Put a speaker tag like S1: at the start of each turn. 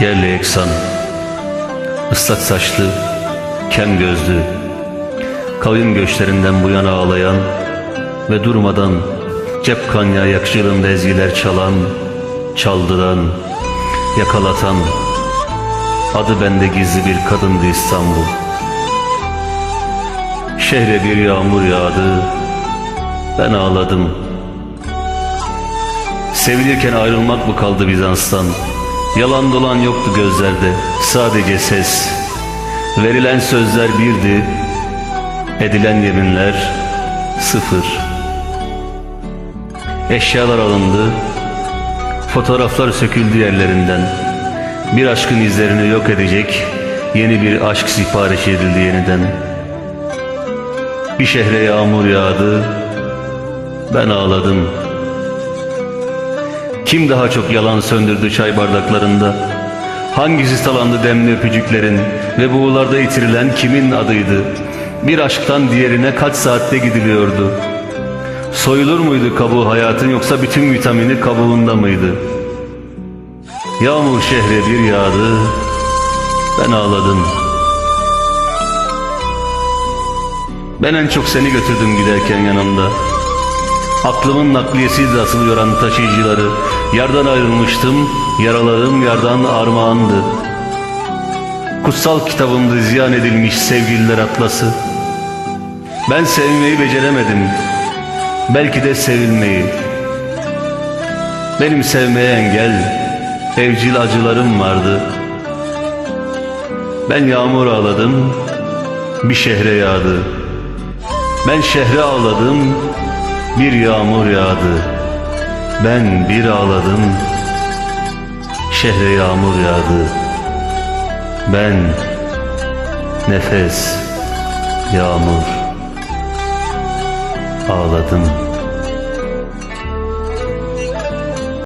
S1: Yerle eksan, ıslak saçlı, kem gözlü, kavim göçlerinden bu yana ağlayan ve durmadan cep kanya yakışırında ezgiler çalan, çaldıran, yakalatan, adı bende gizli bir kadındı İstanbul. Şehre bir yağmur yağdı, ben ağladım. Sevilirken ayrılmak mı kaldı Bizans'tan? Yalan dolan yoktu gözlerde, sadece ses. Verilen sözler birdi, edilen yeminler sıfır. Eşyalar alındı, fotoğraflar söküldü yerlerinden. Bir aşkın izlerini yok edecek yeni bir aşk sipariş edildi yeniden. Bir şehre yağmur yağdı, ben ağladım. Kim daha çok yalan söndürdü çay bardaklarında? Hangisi salandı demli öpücüklerin ve buğularda itirilen kimin adıydı? Bir aşktan diğerine kaç saatte gidiliyordu? Soyulur muydu kabuğu hayatın yoksa bütün vitamini kabuğunda mıydı? Yağmur şehre bir yağdı, ben ağladım. Ben en çok seni götürdüm giderken yanımda. Aklımın nakliyesiydi asıl yoran taşıyıcıları. Yardan ayrılmıştım, yaralarım yardan armağandı. Kutsal kitabımdı ziyan edilmiş sevgililer atlası. Ben sevmeyi beceremedim. Belki de sevilmeyi. Benim sevmeye engel, evcil acılarım vardı. Ben yağmur ağladım, bir şehre yağdı. Ben şehre ağladım, bir yağmur yağdı. Ben bir ağladım, şehre yağmur yağdı. Ben nefes, yağmur ağladım.